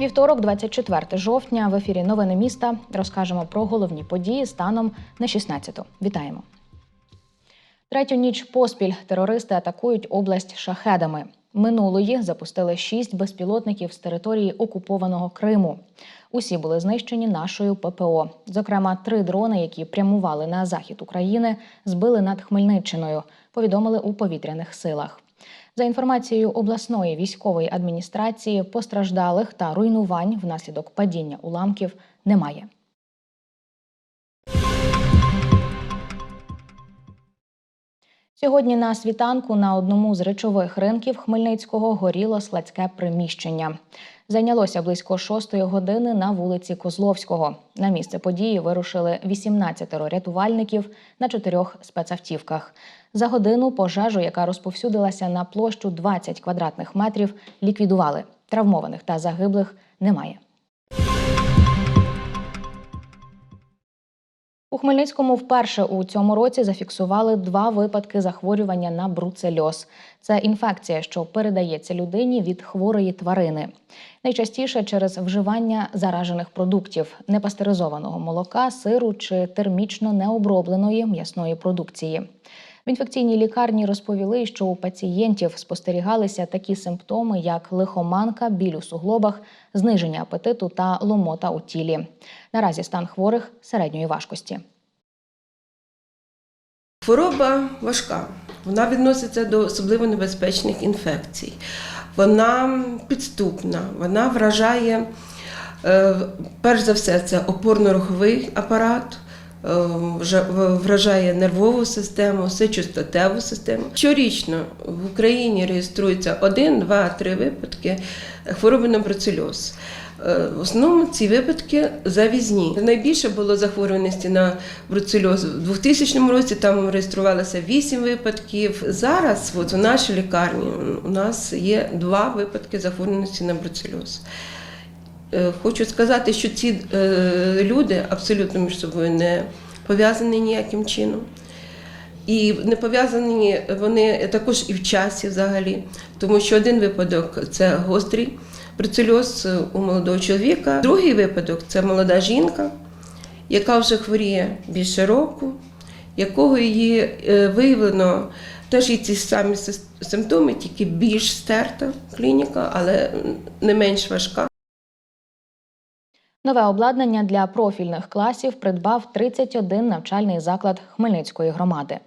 Вівторок, 24 жовтня, в ефірі Новини міста розкажемо про головні події станом на 16-ту. Вітаємо. Третю ніч поспіль терористи атакують область шахедами. Минулої запустили шість безпілотників з території окупованого Криму. Усі були знищені нашою ППО. Зокрема, три дрони, які прямували на захід України, збили над Хмельниччиною. Повідомили у повітряних силах. За інформацією обласної військової адміністрації, постраждалих та руйнувань внаслідок падіння уламків немає. Сьогодні на світанку на одному з речових ринків Хмельницького горіло складське приміщення. Зайнялося близько шостої години на вулиці Козловського. На місце події вирушили 18 рятувальників на чотирьох спецавтівках. За годину пожежу, яка розповсюдилася на площу 20 квадратних метрів, ліквідували. Травмованих та загиблих немає. Хмельницькому вперше у цьому році зафіксували два випадки захворювання на бруцельоз. Це інфекція, що передається людині від хворої тварини. Найчастіше через вживання заражених продуктів, непастеризованого молока, сиру чи термічно необробленої м'ясної продукції. В інфекційній лікарні розповіли, що у пацієнтів спостерігалися такі симптоми, як лихоманка, біль у суглобах, зниження апетиту та ломота у тілі. Наразі стан хворих середньої важкості. Хвороба важка. Вона відноситься до особливо небезпечних інфекцій. Вона підступна, вона вражає, е, перш за все, це опорно-руховий апарат, вражає нервову систему, сечостатеву систему. Щорічно в Україні реєструється один, два, три випадки хвороби на бруцельоз. Е, В основному ці випадки завізні. Найбільше було захворюваності на бруцельоз у 2000 році. Там реєструвалося 8 випадків. Зараз, от у нашій лікарні, у нас є два випадки захворюваності на бруцельоз. Е, Хочу сказати, що ці е, люди абсолютно між собою не пов'язані ніяким чином. І не пов'язані вони також і в часі взагалі, тому що один випадок це гострий бруцельоз у молодого чоловіка. Другий випадок це молода жінка, яка вже хворіє більше року, якого її е, виявлено теж і ці самі симптоми, тільки більш стерта клініка, але не менш важка. Нове обладнання для профільних класів придбав 31 навчальний заклад Хмельницької громади.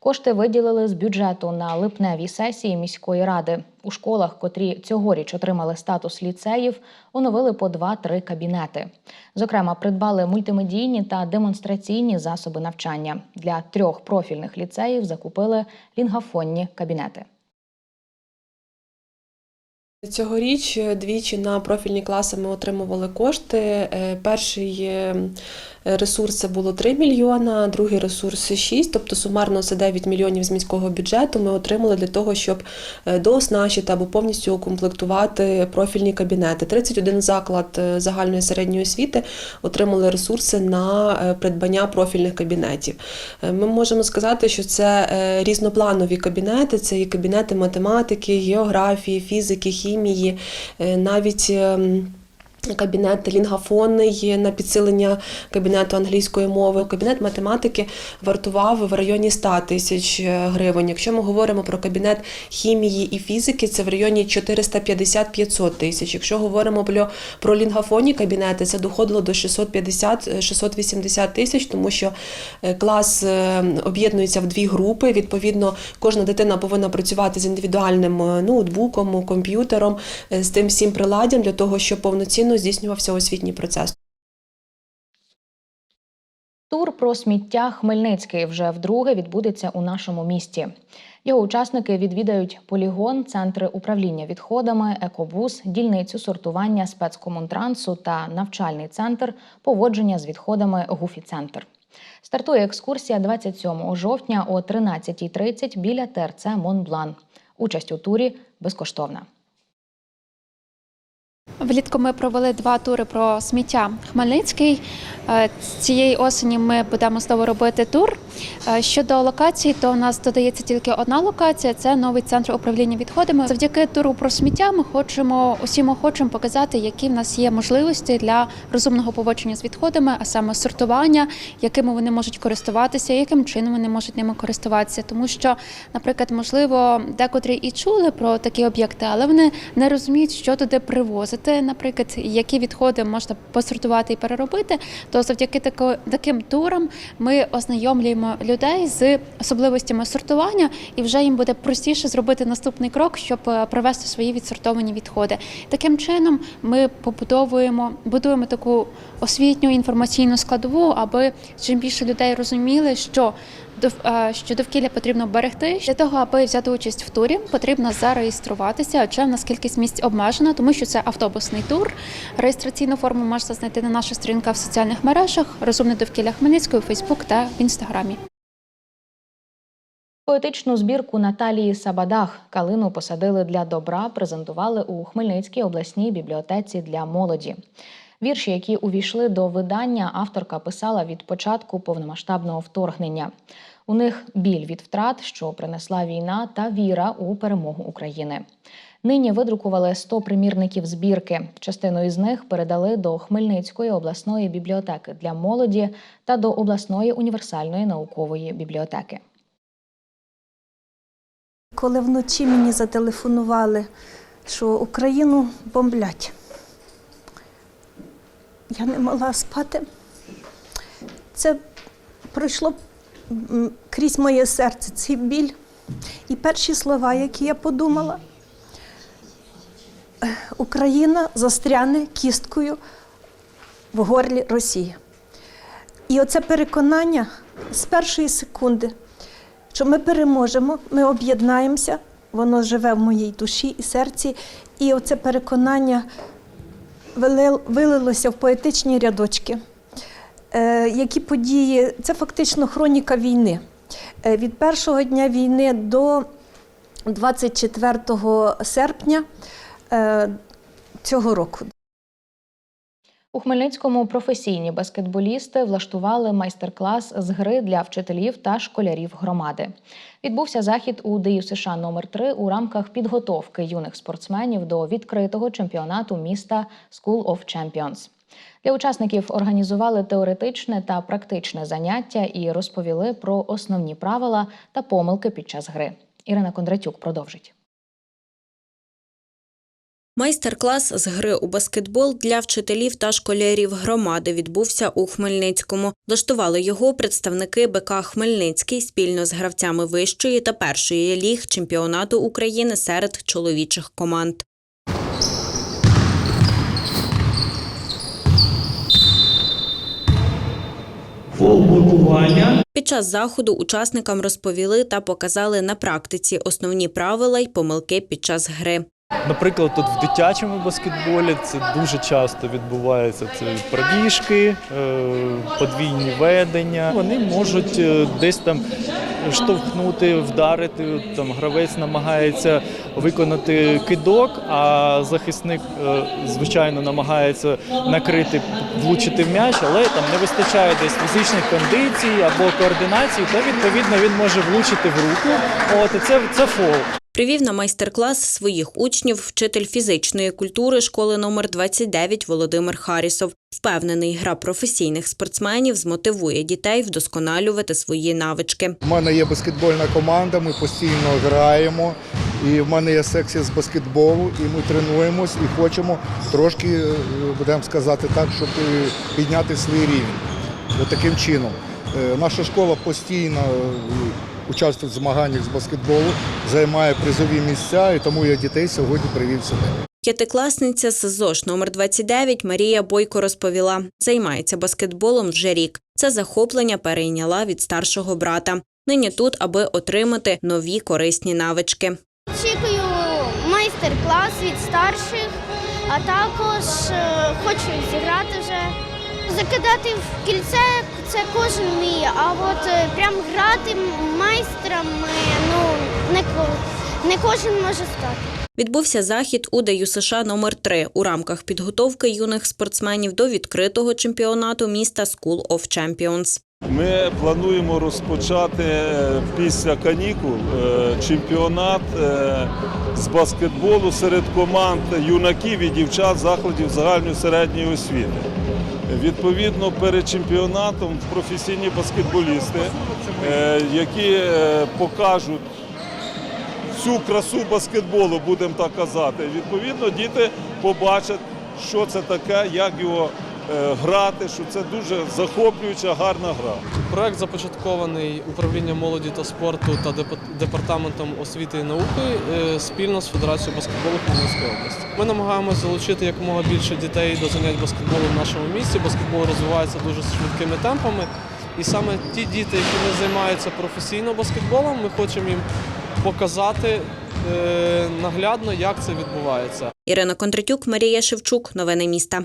Кошти виділили з бюджету на липневій сесії міської ради. У школах, котрі цьогоріч отримали статус ліцеїв, оновили по 2-3 кабінети. Зокрема, придбали мультимедійні та демонстраційні засоби навчання. Для трьох профільних ліцеїв закупили лінгафонні кабінети. Цьогоріч е, двічі на профільні класи ми отримували кошти. Е, Перший е, ресурс це було 3 мільйона, другий ресурс 6, тобто сумарно це 9 мільйонів з міського бюджету. Ми отримали для того, щоб е, дооснащити або повністю укомплектувати профільні кабінети. 31 заклад е, загальної середньої освіти отримали ресурси на е, придбання профільних кабінетів. Е, Ми можемо сказати, що це е, різнопланові кабінети, це і кабінети математики, географії, фізики, хімії, е, навіть. Кабінет лінгафонний на підсилення кабінету англійської мови. Кабінет математики вартував в районі 100 тисяч гривень. Якщо ми говоримо про кабінет хімії і фізики, це в районі 450-500 тисяч. Якщо говоримо про, лінгафонні кабінети, це доходило до 650-680 тисяч, тому що е, клас е, об'єднується в дві групи. Відповідно, кожна дитина повинна працювати з індивідуальним е, ноутбуком, комп'ютером, е, з тим всім приладдям для того, щоб повноцінно здійснювався освітній процес. Тур про сміття Хмельницький вже вдруге відбудеться у нашому місті. Його учасники відвідають полігон, центри управління відходами, екобус, дільницю сортування спецкомунтрансу та навчальний центр поводження з відходами Гуфі-центр. Стартує екскурсія 27 жовтня о 13.30 біля ТРЦ Монблан. Участь у турі безкоштовна. Влітку ми провели два тури про сміття Хмельницький. Е, Цієї осені ми будемо знову робити тур. Е, Щодо локацій, то у нас додається тільки одна локація це новий центр управління відходами. Завдяки туру про сміття ми хочемо усім охочим показати, які в нас є можливості для розумного поводження з відходами, а саме сортування, якими вони можуть користуватися, яким чином вони можуть ними користуватися. Тому що, наприклад, можливо, декотрі і чули про такі об'єкти, але вони не розуміють, що туди привозити, наприклад, які відходи можна посортувати і переробити. То завдяки таким турам ми ознайомлюємо людей з особливостями сортування, і вже їм буде простіше зробити наступний крок, щоб е, привезти свої відсортовані відходи. Таким чином ми побудовуємо, будуємо таку освітню інформаційну складову, аби чим більше людей розуміли, що що довкілля потрібно берегти. Для того, аби взяти участь в турі, потрібно зареєструватися, адже в нас кількість місць обмежена, тому що це автобусний тур. Реєстраційну форму можна знайти на наших сторінках в соціальних мережах Розумне довкілля Хмельницької, Фейсбук та в інстаграмі. Поетичну збірку Наталії Сабадах Калину посадили для добра презентували у Хмельницькій обласній бібліотеці для молоді. Вірші, які увійшли до видання, авторка писала від початку повномасштабного вторгнення. У них біль від втрат, що принесла війна, та віра у перемогу України. Нині видрукували 100 примірників збірки. Частину із них передали до Хмельницької обласної бібліотеки для молоді та до обласної універсальної наукової бібліотеки. Коли вночі мені зателефонували, що Україну бомблять, я не могла спати. Це пройшло крізь моє серце цей біль. І перші слова, які я подумала, «Е, Україна застряне кісткою в горлі Росії. І оце переконання з першої секунди, що ми переможемо, ми об'єднаємося, воно живе в моїй душі і серці. І оце переконання вилилося в поетичні рядочки. Е, які події, це фактично хроніка війни. Е, від першого дня війни до 24 серпня е, цього року. У Хмельницькому професійні баскетболісти влаштували майстер-клас з гри для вчителів та школярів громади. Відбувся захід у ДЮСШ США номер 3 у рамках підготовки юних спортсменів до відкритого чемпіонату міста School of Champions. Для учасників організували теоретичне та практичне заняття і розповіли про основні правила та помилки під час гри. Ірина Кондратюк продовжить. Майстер-клас з гри у баскетбол для вчителів та школярів громади відбувся у Хмельницькому. Влаштували його представники БК Хмельницький спільно з гравцями вищої та першої ліг чемпіонату України серед чоловічих команд. Під час заходу учасникам розповіли та показали на практиці основні правила й помилки під час гри. Наприклад, тут в дитячому баскетболі це дуже часто відбувається. Це пробіжки, е, подвійні ведення. Вони можуть е, десь там штовхнути, вдарити. Там гравець намагається виконати кидок, а захисник, е, звичайно, намагається накрити, влучити в м'яч, але там не вистачає десь фізичних кондицій або координації, то відповідно він може влучити в руку. От і це, це фол. Привів на майстер-клас своїх учнів вчитель фізичної культури школи номер 29 Володимир Харісов. Впевнений, гра професійних спортсменів змотивує дітей вдосконалювати свої навички. У мене є баскетбольна команда, ми постійно граємо. І в мене є секція з баскетболу, і ми тренуємось і хочемо трошки, е, будемо сказати так, щоб підняти свій рівень. От таким чином. Е, Наша школа постійно е, участвує в змаганнях з баскетболу, займає призові місця, і тому я дітей сьогодні привів сюди. П'ятикласниця з ЗОШ номер 29 Марія Бойко розповіла, займається баскетболом вже рік. Це захоплення перейняла від старшого брата. Нині тут, аби отримати нові корисні навички. Очікую майстер-клас від старших, а також е, хочу зіграти вже. Закидати в кільце це кожен вміє, а от е, прям грати майстрами ну, не, не кожен може стати. Відбувся захід у ДЮСШ номер 3 у рамках підготовки юних спортсменів до відкритого чемпіонату міста School of Champions. Ми плануємо розпочати е, після канікул е, чемпіонат з баскетболу серед команд юнаків і дівчат закладів загальної середньої освіти. Відповідно, перед чемпіонатом професійні баскетболісти, е, які е, покажуть всю красу баскетболу, будемо так казати. Відповідно, діти побачать, що це таке, як його грати, що це дуже захоплююча, гарна гра. Проект започаткований управлінням молоді та спорту та депа- департаментом освіти і науки е, спільно з Федерацією баскетболу Хмельницької області. Ми намагаємося залучити якомога більше дітей до занять баскетболу в нашому місті. Баскетбол розвивається дуже швидкими темпами. І саме ті діти, які не займаються професійно баскетболом, ми хочемо їм показати е, наглядно, як це відбувається. Ірина Кондратюк, Марія Шевчук. Новини міста.